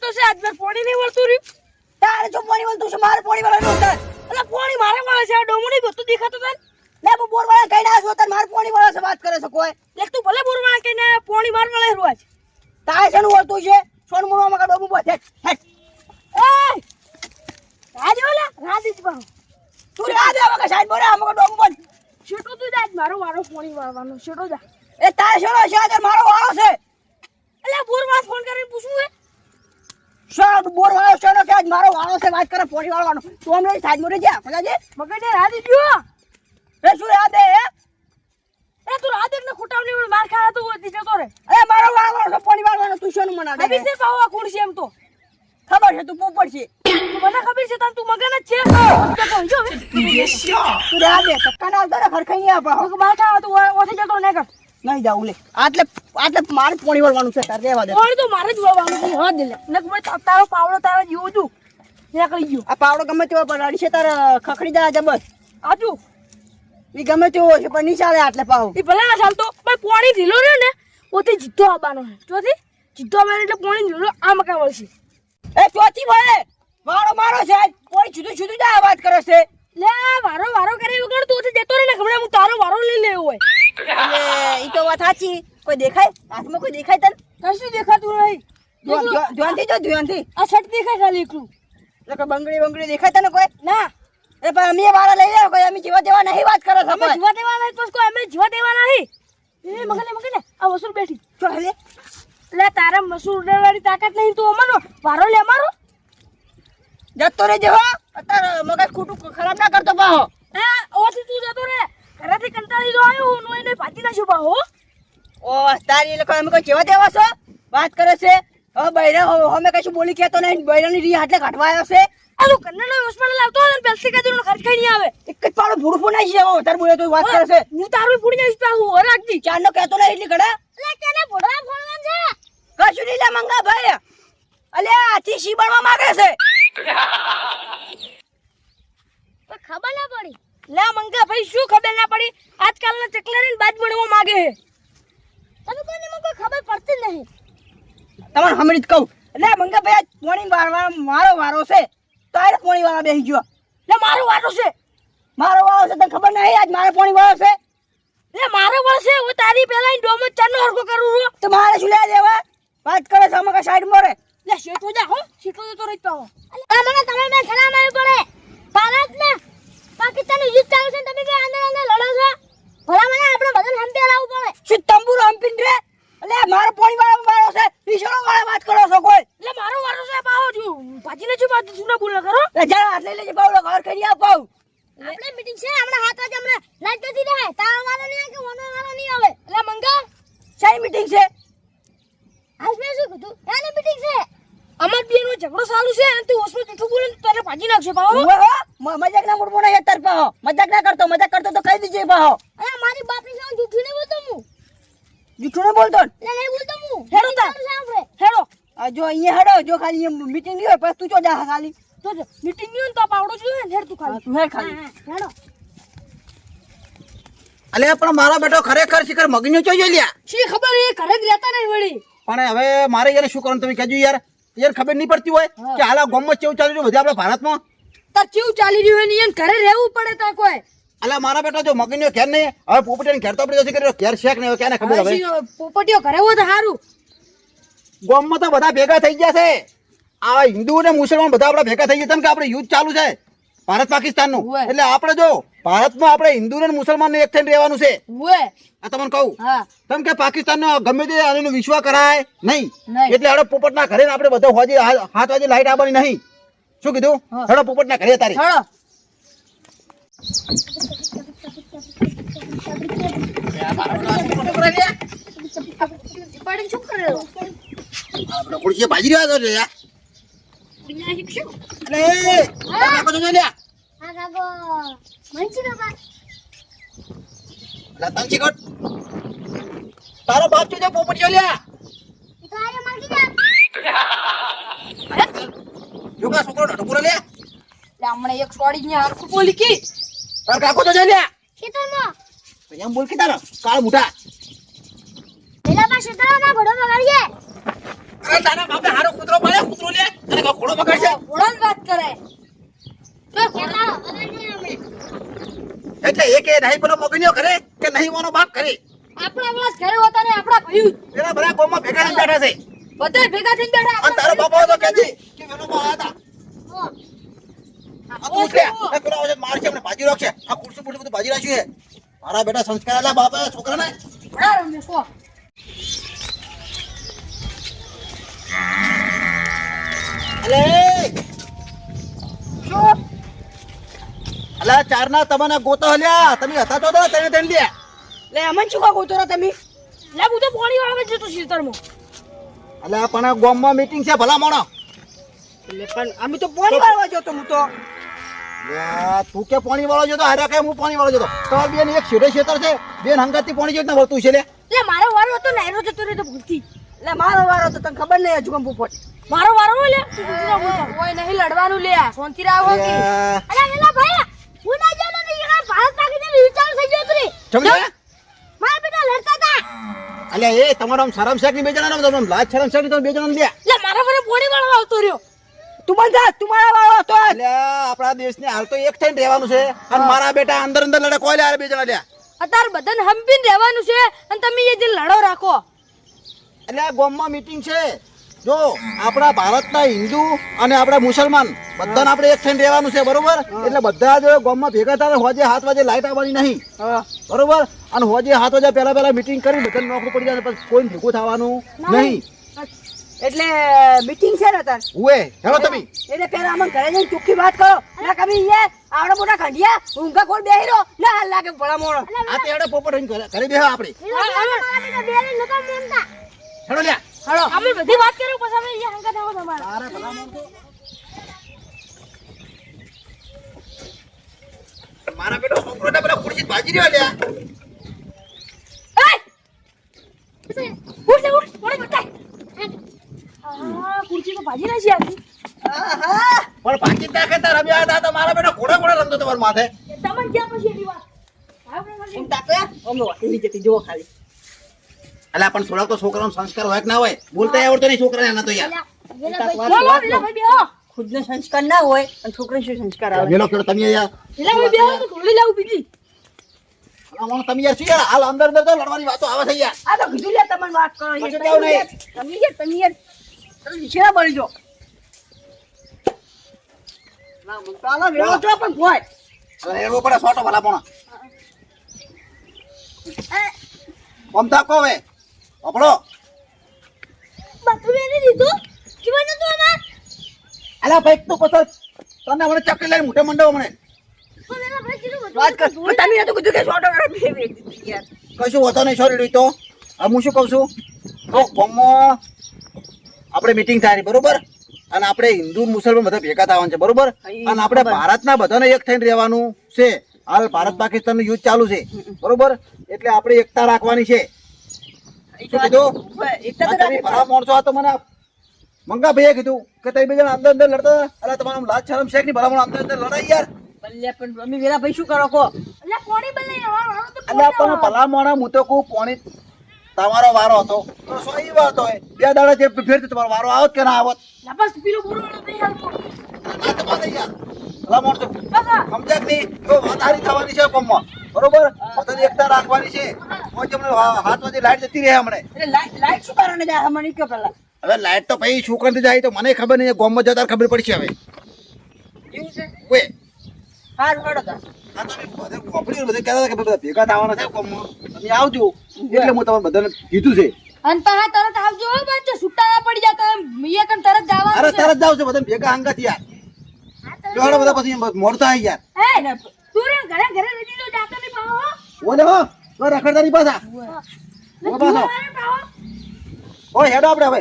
તો છે આજ મારે પોણી નહીં વળતું રહ્યું. તારે જો પોણી વળતું છે મારે પોણી વળવાનું હતા એટલે પોણી મારે વળે છે આ ડોમો નહીં ગતું દેખાતો તને લે બોર વાળા કઈ ના છો મારે પોણી વાળા છે વાત કરે છે કોઈ. દેખ તું ભલે બોરવાળા કહીને પોણી માર વળે રોજ. તારે શેનું વળતું છે? સોન મુણવા માં ડોબો બોલ હેટ હેટ એ રાજ ઓલા રાજ જ બાહુ તું રે આવા કે સાઈડ બોરે આમાં ડોબું બોલ છેટો તું જા મારો વારો પોણી વાળવાનો છેટો જા એ તારે છે આ મારો વાળો છે. એટલે બોરવાળા ફોન કરીને પૂછવું હે? શેનો બોર વાળો શેનો કે આજ મારો વાળો છે વાત કરે પોડી વાળવાનો તો અમને સાજ મોરે જા પગાજી મગજને રાજ ગયો એ શું રે આ દે હે એ તું રાજ ને ખોટાવની વળી માર ખાયા તો વધી જતો રે અરે મારો વાળો છે પોડી વાળવાનો તું શેનું મના દે છે પાહો આ કોણ છે એમ તો? ખબર છે તું પોપટ છે તો મને ખબર છે તને તું મગન જ છે? જો તું રે આ દે ધક્કા ના આવતા ને ખરખાઈ નહીં આપા તો માર તો ઓથી જતો ને કર નહીં જાવું લે. આટલે આટલે મારે પોણી વળવાનું છે તારે રહેવા દે. પોણી તો મારે જ વળવાનું છે હા દિલે નક તારો પાવડો તારો જેવો છું. નીકળી ગયો. આ પાવડો ગમે તેવો પણ છે તારે ખખડી જાય બસ. આજુ. ઈ ગમે તેવો છે પણ નહીં ચાલે આટલે પાવ. એ ભલે ના ચાલતો પણ પાણી ઢીલો રહ્યો ને ઓથી જીતો આવવાનો છે. જોથી જીતો આવવાનો એટલે પાણી ઢીલો આ મકા વળશે. એ ચોથી ભલે મારો મારો છે કોઈ જુદું જુદું જ વાત કરે છે. લે વારો વારો કરે વગર તું જતો રહે ને ખબર હું તારો વારો લઈ લેવો હોય. એટલે ઈ તો વાત સાચી કોઈ દેખાય હાથમાં આ શર્ટ દેખાય તને કોઈ એટલે તારા મસૂર ઉડાડવાની તાકાત નહીં તો અમારો વારો લે અમારો જતો રહેજે હો અત્યારે મગજ ખોટું ખરાબ ના કરતો પાહો આ ઓથી તું જતો રે ઘરેથી કંટાળી જો આવ્યો હો? ઓ તારી લોકો અમે કોઈ જેવા તેવા છો? વાત કરે છે. હવે બૈરા અમે કશું બોલી કહેતો નહીં. બૈરાની રી હાટલે કાઢવા આવ્યો છે. આ તું કન્નડનો હોસ્પિટલ લાવતો હોય ને પેલ્સી કાજુનો ખર્ચ કઈ નહીં આવે. એક જ પાડો ભૂડું ફોનાઈ છે હવે. તાર બોલે તો વાત કરે છે. હું તારું પૂરી જઈશ પા હું હો રાખજી. ચાંદનો કહેતો નહીં એટલી કડા લે કેને ભોળા ફોડવા છે? કશું નહીં લે મંગા ભાઈ. અલે આથી શી બનવા માંગે છે? ખબર ના પડી. લે મંગા ભાઈ શું ખબર ના પડી? આજકાલના ચકલેરીને બાજ બનવા માંગે છે. તમે કોઈને મને કોઈ ખબર પડતી જ નહીં. તમારે હમણાં જ કહું. લે મંગા ભાઈ આજ પોણી વારવા મારો વારો છે. તો આ પોણી વાળા બેસી ગયો. લે મારો વારો છે. મારો વારો છે તને ખબર નહીં? આજ મારે પોણી વાળો છે. લે મારો વારો છે. હું તારી પહેલા ડોમો ચાનો હરકો કરું છું. તો મારે શું લે દેવા? વાત કરે છે અમે સાઈડ મોરે. લે શેઠો જા હો. શેઠો તો રહી. પાવો તમને તમે મેં ખરા આવી પડે. ભારત ને. પાકિસ્તાન યુદ્ધ ચાલુ છે તમે કે અંદર અંદર લડો છો? ભલા મને આપણે બધાને હંપે લાવવું પડે. શું તંબુરો હંપીન રે એટલે મારો પોણી વાળો વાળો છે. ઈશરો વાળા વાત કરો છો કોઈ? એટલે મારો વારો છે પાહો છું. પાજીને લેજો પાજી સુના બોલ કરો? એટલે જા હાથ લઈ લેજો બાવડો ઘર કરી આપ પાઉ આપણે મીટિંગ છે હમણાં હાથ વાગે હમણાં લાઈટ નથી રહે. તારો વાળો નહીં કે ઓનો વાળો નહીં આવે? એટલે મંગા. શાની મીટિંગ છે? આજ મેં શું કીધું? એની મીટિંગ છે? અમાર બે નો ઝઘડો ચાલુ છે અને તું ઓસમાં જૂઠું બોલે ને ભાજી નાખશે પાહો મજાક ના મૂડમાં નહીં અત્યારે પાહો. મજાક ના કરતો મજાક કરતો તો કહી દીજે પાહો. અરે મારી બાપની સામે જૂઠું નહીં બોલતો હું. જૂઠું નહીં બોલતો? ને. નહીં બોલતો હું. હેડો તાર. હેડો. આ જો અહીંયા હેડો જો ખાલી મીટિંગ નહીં હોય પછી તું ચો જા ખાલી. તો મીટિંગની હોય તો પાવડો જોઈએ ને હેડ તું હા, ખાલી તું હેડ ખાલી. હેડો. અલે પણ મારો બેટો ખરેખર શિખર મગનીઓ જો લ્યા? શી ખબર એ ઘરે જ રહેતા નહીં વળી. પણ હવે મારે યાર શું કરવાનું તમે કહેજો યાર. યાર ખબર નહીં પડતી હોય કે હાલા ગામમાં કેવું ચાલી રહ્યું બધા આપણા ભારતમાં? તાર કેવું ચાલી રહ્યું હોય ને ઘરે રહેવું પડે તાર કોઈ. અલા મારા બેટા જો મગનીઓ ઘેર નહીં હવે પોપટીઓ ઘેર તો આપણે જશે કરી ઘેર શેક નહીં ક્યાં ખબર હવે પોપટીઓ ઘરે હોય તો સારું ગામમાં તો બધા ભેગા થઈ ગયા છે. આ હિન્દુ ને મુસલમાન બધા આપણા ભેગા થઈ ગયા તેમ કે આપણે યુદ્ધ ચાલુ છે. ભારત પાકિસ્તાનનું. એટલે આપણે જો ભારતમાં આપણે હિન્દુ ને મુસલમાન એક થઈને રહેવાનું છે. આ તમને કહું. હા. કેમ કે પાકિસ્તાનનો ગમે તે આનો વિશ્વાસ કરાય નહીં. એટલે આપણે પોપટ ના ઘરે આપણે બધા હોજે હાથ વાજે લાઈટ આવવાની નહીં. શું કીધું? હા. પોપટ ના ઘરે તારી. હેડો ભાજી રહ્યા છો લે મંચી કાકા અલા, તન ચીકટ. તારો બાપ જોજો પોપટ જો લ્યા તો આરે મારી જા જો કા છોકરો ઢાઢો પૂરો લ્યા લે હમણાં એક સોડી ને હરખું બોલી કી તારો કાકો જોજો લ્યા ખેતરમાં પછી આમ બોલ કે તારો કાળ મુઠા પેલા પા ખેતરમાં ઘોડો પકડીએ અરે તારા બાપે હારો કૂતરો પાડ્યો કૂતરો લે કાં ઘોડો પકડશે ઘોડાની વાત કરે તો ખેલા અરે નહીં અમે એટલે એ કે નહીં પેલો મગન્યો કરે કે નહીં મોનો બાપ કરે? આપણા આપણા ઘરે હોતા ને આપણા ભાઈ. એના બધા ગામમાં ભેગા થઈ બેઠા છે. બધા ભેગા થઈ બેઠા અને તારો બાપો તો કહેજે કે મેનો બા હતા. આ તું ઉઠ. પેલો આવશે મારશે અમને ભાજી રાખશે આ કુર્સી બુરસી બધું ભાજી રાખ્યું છે. મારા બેટા સંસ્કાર આલ્યા બાપા છોકરાને. ને રમે કો અલે શું અલા ચારના તમને ગોતો હલ્યા. તમે હતા તો તો તેને તેને લે લે અમન શું કા રા તમે? લે હું તો પાણી વાળવા જતો ખેતરમાં અલા પણ ગામમાં મીટિંગ છે ભલા મોણો. એટલે પણ અમે તો પાણી વાળવા જતો હું તો. તું કે પાણી વાળો જતો હારે કે હું પાણી વાળો જતો તો બેન એક છેડે ખેતર છે બેન હંગાતી પાણી જેવું વળતું છે લે. લે મારો વારો હતો નાયરો જતો રહ્યો તો ભૂલથી. એટલે મારો વારો તો તને ખબર નહીં હજુ પોપટ મારો વારો લે ના ઓય નહીં લડવાનું લે શાંતિ રાખ હો કે. લ્યા, અરે એલા ભાઈ હું ના જાણો ને ઈરા ભારત પાકિસ્તાન વિચાર થઈ ગયો તું સમજ્યા? મારા બેટા લડતા હતા. અલ્યા એ તમારો શરમ શેકની બે જણા તમે લાજ શરમ શેકની તમે બે જણા લ્યા. લે મારા વારે પોણી વાળવા આવતો રહ્યો. તું બંધ જા તું મારા વાળો હતો અલ્યા આપણા દેશને હાલ તો એક થઈને રહેવાનું છે. અને મારા બેટા અંદર અંદર લડે કોઈ લ્યા બે જણા બધાને હંપીને રહેવાનું છે અને તમે એ જે લડો રાખો. એટલે ગોમમાં મીટિંગ છે. જો આપણા ભારતના હિન્દુ અને આપણા મુસલમાન બધાને આપણે એક થઈને રહેવાનું છે બરોબર? એટલે બધા જ ગામમાં ભેગા થાય હોજે હાથ વાજે લાઈટ આવવાની નહીં. બરોબર? અને હોજે હાથ વાજે પહેલા પહેલા મીટિંગ કરી બધાને નોકરી પડી જાય પછી કોઈ ભેગું થવાનું નહીં. એટલે મીટિંગ છે ને તાર ઉએ હેલો તમે. એટલે પેલા અમને ઘરે જઈને ચોખ્ખી વાત કરો. ના કમી યાર આવડે મોટા ખંડિયા ઊંઘા કોણ બેહી રહ્યો? ના હાલ લાગે ભલા મોણો આ તેડે હેડો પોપટ ઘરે બેહો આપણે. હેલો લ્યા. હળો અમે બધી વાત કર્યું પછી અમે અહીંયા હંગા થાવ તમારા તારે ભલા માણસો. મારા બેટો છોકરો ને પેલા ખુરશી ભાજી રહ્યો લ્યા! ઉઠ ઉઠ, મોડે બતાય. ખુરશી તો ભાજી નાખી આખી. પણ તો મારા બેટા ઘોડા ઘોડા રમતો હતો માથે તમને ક્યાં પછી એની વાત? આપણે પછી- એમ તાકે અમને વાટી જતી જુઓ ખાલી અલા પણ થોડા તો છોકરાનો સંસ્કાર હોય કે ના હોય? બોલતા આવડતો નહીં છોકરાને એના તો યાર. ખુદનો સંસ્કાર ના હોય અને છોકરી શું સંસ્કાર આવે? વેલો કેડો તમે યાર લીલા ભાઈ બેહો તો ઢોળી લાવું બીજી. માણસ તમે યાર શું યાર? હાલ અંદર અંદર તો લડવાની વાતો આવે છે યાર. આ તો કીધું લે તમને વાત કરો કશું તમે યાર, તમે યાર તમે યાર તમે વિશેના બળી જો ના મને વેળો છો પણ ભોય અલા એવો પડે સોટો ભલા પોણા. ઓમ થાકો હવે. આપણો બધું એને દીધું? કેવું નતું આમાં? અલા ભાઈ તો પછી તને મને ચકરી લઈને મોઢે મંડો મને. પણ એના ભાઈ કીધું બધું વાત કર. તમે તો કીધું કે છોટો કરે બે બે દીધી યાર. કશું હોતો નહીં સોરી તો હું શું કહું છું? તો ગામમાં આપણે મીટિંગ થાય બરોબર? અને આપણે હિન્દુ મુસલમાન બધા ભેગા થવાનું છે બરોબર? અને આપણે ભારતના બધાને એક થઈને રહેવાનું છે. હાલ ભારત પાકિસ્તાનનું યુદ્ધ ચાલુ છે બરોબર? એટલે આપણે એકતા રાખવાની છે. શું કીધું આ તો તમે રાખે ભલા માણસો આ તો મને મંગા ભાઈએ કીધું કે તમે બે જણા અંદર અંદર લડતા અલા તમારું લાજ શરમ છે કે ભલા માણસ અંદર અંદર લડાઈ યાર. બલ્લે પણ અમે વેલા ભાઈ શું કરો કો એટલે કોણી બલ્લે વાળો પણ ભલામણ હું તો કહું પોણી તમારો વારો હતો. તો સો ઈ વાત હોય? બે દાડા જે ફેરથી તમારો વારો આવત કે ના આવત? લપસ પીલો બોલો વાળો નહીં આવતો. ના તમારે યાર. ભલામણ તો સમજાક નહીં? તો વાત હારી થવાની છે કોમમાં બરોબર? બધાની એકતા રાખવાની છે. કોઈ તમને હાથમાંથી લાઈટ જતી રહે હમણે. એટલે લાઈટ લાઈટ શું કારણે જાય? મને કયો પેલા હવે લાઈટ તો પછી શું કરતી જાય તો મને ખબર નહીં ગોમમાં જતા ખબર પડશે હવે. એવું છે? ઓએ હાર હડો તા. આ તમે બધે વાપરી બધે કહેતા કે બધા ભેગા થવાના છે ગોમમાં. તમે આવજો. એટલે હું તમને બધાને કીધું છે. અને પાછા તરત આવજો હો બાચો છૂટા ના પડી જતા મિયા કન તરત જવાનું અરે તરત જાવ છો બધા ભેગા હંગાત યાર જો બધા પછી મોડતા આવી યાર હે તું રે ઘરે ઘરે રહી તો જાતો નહીં પાહો ઓલે હો. તો રખડતા નહીં પાછા. ઓ હેડો આપણે હવે.